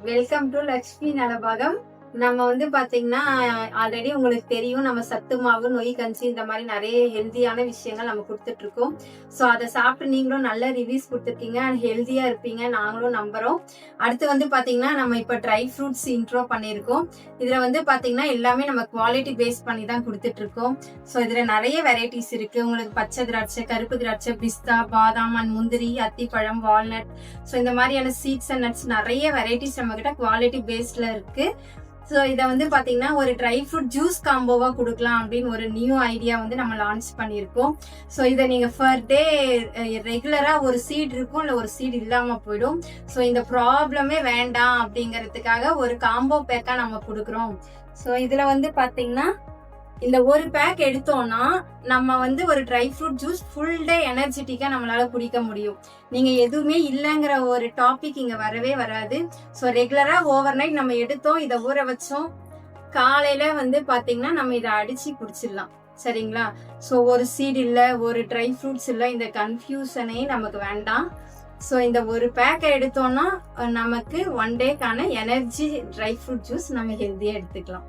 Welcome to Lakshmi Nalabagam நம்ம வந்து பாத்தீங்கன்னா ஆல்ரெடி உங்களுக்கு தெரியும் நம்ம சத்து மாவு நொய் கஞ்சி இந்த மாதிரி நிறைய ஹெல்தியான விஷயங்கள் நம்ம கொடுத்துட்டு இருக்கோம் ஸோ அதை சாப்பிட்டு நீங்களும் நல்ல ரிவ்யூஸ் கொடுத்துருக்கீங்க. ஹெல்த்தியா இருப்பீங்க. நாங்களும் நம்புறோம். அடுத்து வந்து பாத்தீங்கன்னா நம்ம இப்போ ட்ரை ஃப்ரூட்ஸ் இன்ட்ரோ பண்ணியிருக்கோம். இதுல வந்து பாத்தீங்கன்னா எல்லாமே நம்ம குவாலிட்டி பேஸ் பண்ணி தான் கொடுத்துட்டு இருக்கோம் ஸோ இதுல நிறைய வெரைட்டிஸ் இருக்கு. உங்களுக்கு பச்சை திராட்சை கருப்பு திராட்சை பிஸ்தா பாதாம் அண்ட் முந்திரி அத்திப்பழம் வால்நட் ஸோ இந்த மாதிரியான சீட்ஸ் அண்ட் நட்ஸ் நிறைய வெரைட்டிஸ் நம்ம கிட்ட குவாலிட்டி பேஸ்ட்ல இருக்கு. ஸோ இதை வந்து பார்த்தீங்கன்னா ஒரு ட்ரை ஃப்ரூட் ஜூஸ் காம்போவாக கொடுக்கலாம் அப்படின்னு ஒரு நியூ ஐடியா வந்து நம்ம லான்ச் பண்ணியிருக்கோம். ஸோ இதை நீங்கள் ஃபர் டே ரெகுலராக ஒரு சீட் இருக்கும் இல்லை ஒரு சீட் இல்லாமல் போயிடும். ஸோ இந்த ப்ராப்ளமே வேண்டாம் அப்படிங்கிறதுக்காக ஒரு காம்போ பேக்காக நம்ம கொடுக்குறோம். ஸோ இதில் வந்து பார்த்தீங்கன்னா இந்த ஒரு பேக் எடுத்தோம்னா நம்ம வந்து ஒரு dry fruit juice full day எனர்ஜெட்டிக்காக நம்மளால குடிக்க முடியும். நீங்கள் எதுவுமே இல்லைங்கிற ஒரு டாபிக் இங்கே வரவே வராது. ஸோ ரெகுலராக ஓவர் நைட் நம்ம எடுத்தோம் இதை ஊற வச்சோம். காலையில் வந்து பார்த்தீங்கன்னா நம்ம இதை அடித்து குடிச்சிடலாம். சரிங்களா? ஸோ ஒரு சீட் இல்லை ஒரு ட்ரை ஃப்ரூட்ஸ் இல்லை இந்த கன்ஃபியூஷனே நமக்கு வேண்டாம். ஸோ இந்த ஒரு பேக்கை எடுத்தோம்னா நமக்கு ஒன் டேக்கான எனர்ஜி ட்ரை ஃப்ரூட் ஜூஸ் நம்ம ஹெல்த்தியாக எடுத்துக்கலாம்.